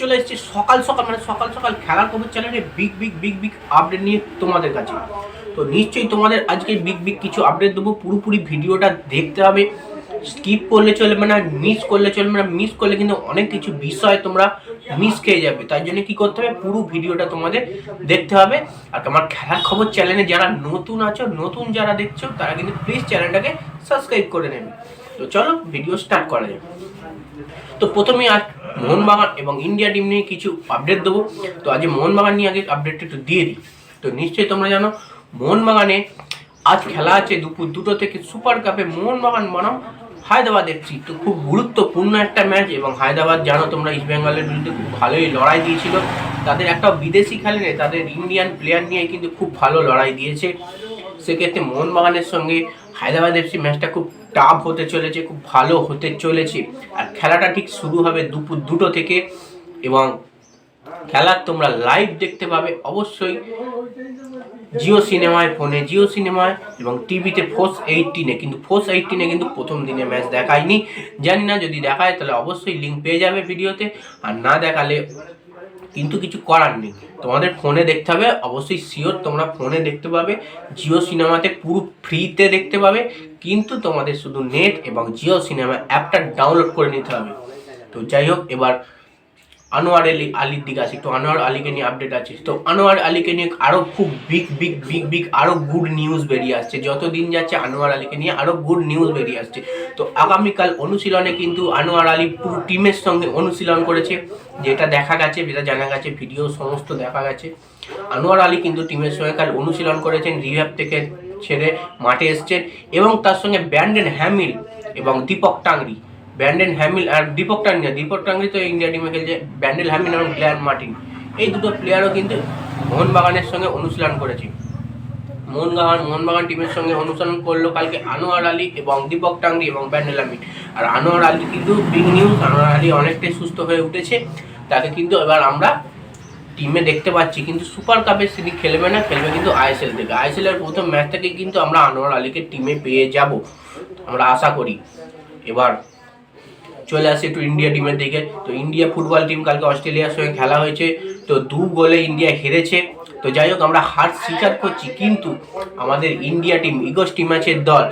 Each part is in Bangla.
চলে এসেছি সকাল সকাল মানে সকাল সকাল খেলার খবর চ্যানেলে big big big big update নিয়ে তোমাদের কাছে। তো নিশ্চয়ই তোমাদের আজকে বিগ বিগ কিছু আপডেট দেবো। পুরোপুরি ভিডিওটা দেখতে হবে। স্কিপ করলে চলবে না মিস করলে চলবে না। মিস করলে কিন্তু অনেক কিছু বিষয় তোমরা মিস খেয়ে যাবে। তাই জন্য কি করতে হবে? পুরো ভিডিওটা তোমাদের দেখতে হবে। আর তোমার খেলার খবর চ্যানেলে যারা নতুন আছো, নতুন যারা দেখছ, তারা কিন্তু প্লিজ চ্যানেলটাকে সাবস্ক্রাইব করে নেবে। তো চলো ভিডিও স্টার্ট করা যাবে তো প্রথমে আজ মোহনবাগান এবং ইন্ডিয়া টিম নিয়ে কিছু আপডেট দেবো। তো আজ মোহনবাগান নিয়ে আগে আপডেটটা একটু দিয়ে দিই। তো নিশ্চয়ই তোমরা জানো, মোহনবাগানে আজ খেলা আছে দুপুর দুটো থেকে সুপার কাপে মোহনবাগান বনাম হায়দ্রাবাদ এফসি তো খুব গুরুত্বপূর্ণ একটা ম্যাচ এবং হায়দ্রাবাদ জানো তোমরা ইস্ট বেঙ্গলের বিরুদ্ধে খুব ভালোই লড়াই দিয়েছিল। তাদের একটা বিদেশি খেলেনি তাদের ইন্ডিয়ান প্লেয়ার নিয়ে কিন্তু খুব ভালো লড়াই দিয়েছে। সেক্ষেত্রে মোহনবাগানের সঙ্গে হায়দ্রাবাদ এফসি ম্যাচটা খুব টাফ হতে চলেছে, খুব ভালো হতে চলেছে। আর খেলাটা ঠিক শুরু হবে দুপুর দুটো থেকে এবং খেলা তোমরা লাইভ দেখতে পাবে অবশ্যই জিও সিনেমায় ফোনে জিও সিনেমায় এবং টিভিতে ফোর্স এইটিনে কিন্তু ফোর্স এইটিনে কিন্তু প্রথম দিনে ম্যাচ দেখায়নি। জানি না, যদি দেখায় তাহলে অবশ্যই লিঙ্ক পেয়ে যাবে ভিডিওতে আর না দেখালে কিন্তু কিছু করার নেই। তোমাদের ফোনে দেখতে হবে, অবশ্যই শিওর তোমরা ফোনে দেখতে পাবে জিও সিনেমাতে পুরো ফ্রিতে দেখতে পাবে, কিন্তু তোমাদের শুধু নেট এবং জিও সিনেমা অ্যাপটা ডাউনলোড করে নিতে হবে। তো যাই হোক, এবার আনোয়ার আলী, আলীর দিকে আছে তো আনোয়ার আলীকে নিয়ে আপডেট আছে। তো আনোয়ার আলীকে নিয়ে আরও খুব বিগ বিগ বিগ বিগ আরও গুড নিউজ বেরিয়ে আসছে। যত দিন যাচ্ছে আনোয়ার আলীকে নিয়ে আরও গুড নিউজ বেরিয়ে আসছে। তো আগামীকাল অনুশীলনে কিন্তু আনোয়ার আলী পুরো টিমের সঙ্গে অনুশীলন করেছে, যেটা দেখা গেছে, যেটা জানা গেছে ভিডিও সমস্ত দেখা গেছে। আনোয়ার আলী কিন্তু টিমের সঙ্গে কাল অনুশীলন করেছেন রিহ্যাব থেকে ছেড়ে মাঠে এসছেন এবং তার সঙ্গে ব্যান্ডেন হ্যামিল এবং দীপক টাংরি ব্যান্ডেন হ্যামিল আর দীপক টাঙ্গিয়া দীপক টাঙ্গি তো ইন্ডিয়া টিমে খেলছে। ব্যান্ডেল হ্যামিল এবং গ্ল্যান মার্টিন। এই দুটো প্লেয়ারও কিন্তু মোহনবাগানের সঙ্গে অনুশীলন করেছে। মোহনবাগান মোহনবাগান টিমের সঙ্গে অনুসরণ করল কালকে আনোয়ার আলী এবং দীপক টাংরি এবং ব্যান্ডেল আমিন আর আনোয়ার আলী কিন্তু বিগ নিউজ আনোয়ার আলী অনেকটাই সুস্থ হয়ে উঠেছে। তাকে কিন্তু এবার আমরা টিমে দেখতে পাচ্ছি। কিন্তু সুপার কাপে তিনি খেলবে না, খেলবে কিন্তু আইএসএল থেকে। আইএসএল এর প্রথম ম্যাচ থেকে কিন্তু আমরা আনোয়ার আলীকে টিমে পেয়ে যাব। আমরা আশা করি। এবার চলে আসে একটু ইন্ডিয়া টিমের দিকে। তো ইন্ডিয়া ফুটবল টিম কালকে অস্ট্রেলিয়ার সঙ্গে খেলা হয়েছে। তো দু গোলে ইন্ডিয়া হেরেছে। তো যাই হোক, আমরা হার স্বীকার করছি, কিন্তু আমাদের ইন্ডিয়া টিম ইগোস টিম আছে দল।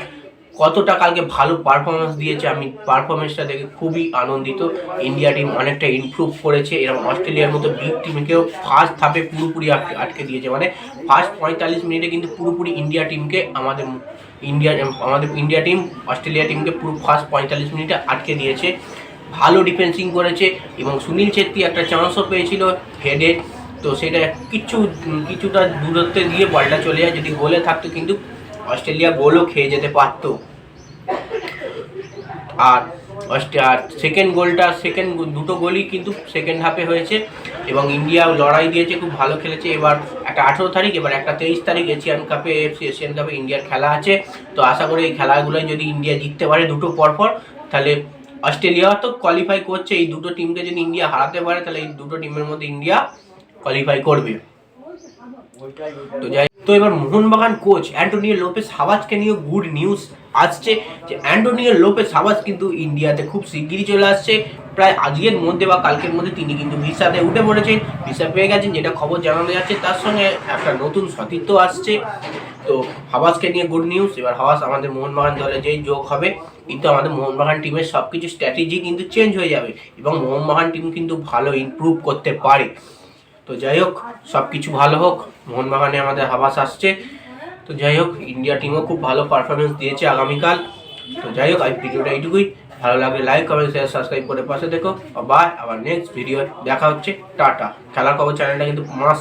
কতটা কালকে ভালো পারফরমেন্স দিয়েছে আমি পারফরমেন্সটা দেখে খুবই আনন্দিত। ইন্ডিয়া টিম অনেকটা ইমপ্রুভ করেছে এরকম অস্ট্রেলিয়ার মতো বিগ টিমকেও ফার্স্ট ধাপে পুরোপুরি আটকে আটকে দিয়েছে। মানে ফার্স্ট পঁয়তাল্লিশ মিনিটে কিন্তু পুরোপুরি ইন্ডিয়া টিমকে আমাদের ইন্ডিয়া আমাদের ইন্ডিয়া টিম অস্ট্রেলিয়া টিমকে পুরো ফার্স্ট পঁয়তাল্লিশ মিনিটে আটকে দিয়েছে। ভালো ডিফেন্সিং করেছে এবং সুনীল ছেত্রী একটা চান্সও পেয়েছিল হেডে তো সেটা কিছু, কিছুটা দূরত্বে দিয়ে বলটা চলে যায়। যদি গোলে থাকতো কিন্তু অস্ট্রেলিয়া গোলও খেয়ে যেতে পারতো। আর আর সেকেন্ড গোলটা সেকেন্ড দুটো গোলই কিন্তু সেকেন্ড হাফে হয়েছে এবং ইন্ডিয়া লড়াই দিয়েছে, খুব ভালো খেলেছে। এবার একটা আঠেরো তারিখ, এবার একটা তেইশ তারিখ এশিয়ান কাপে এফসি এশিয়ান কাপে ইন্ডিয়ার খেলা আছে। তো আশা করি এই খেলাগুলোয় যদি ইন্ডিয়া জিততে পারে দুটো পরপর, তাহলে অস্ট্রেলিয়া তো কোয়ালিফাই করছে। এই দুটো টিমকে যদি ইন্ডিয়া হারাতে পারে, তাহলে এই দুটো টিমের মধ্যে ইন্ডিয়া কোয়ালিফাই করবে। তো যাই তো এবার মোহনবাগান কোচ অ্যান্টোনিও লোপেস হাওয়াজকে নিয়ে গুড নিউজ আসছে যে অ্যান্টোনিও লোপেস হাওয়াজ কিন্তু ইন্ডিয়াতে খুব শিগগিরই চলে আসছে। প্রায় আজকের মধ্যে বা কালকের মধ্যে তিনি কিন্তু ভিসাতে উঠে পড়েছেন। ভিসা পেয়ে গেছেন, যেটা খবর জানানো যাচ্ছে, তার সঙ্গে একটা নতুন সতীর্থ আসছে। তো হাওয়াজকে নিয়ে গুড নিউজ এবার হাওয়াজ আমাদের মোহনবাগান দলে যেই যোগ হবে, কিন্তু আমাদের মোহনবাগান টিমের সব কিছু স্ট্র্যাটেজি কিন্তু চেঞ্জ হয়ে যাবে এবং মোহনবাগান টিম কিন্তু ভালো ইমপ্রুভ করতে পারে। তো যাই হোক সব কিছু ভালো হোক, মোহনবাগানে আমাদের হাবাস আসছে। তো যাই হোক, ইন্ডিয়া টিমও খুব ভালো পারফরমেন্স দিয়েছে আগামীকাল। তো যাই হোক, আজ ভিডিওটা এইটুকুই। ভালো লাগলে লাইক কমেন্ট শেয়ার সাবস্ক্রাইব করে পাশে দেখো বাই আবার নেক্সট ভিডিও দেখা হচ্ছে। টাটা। খেলার খবর চ্যানেলটা কিন্তু মাস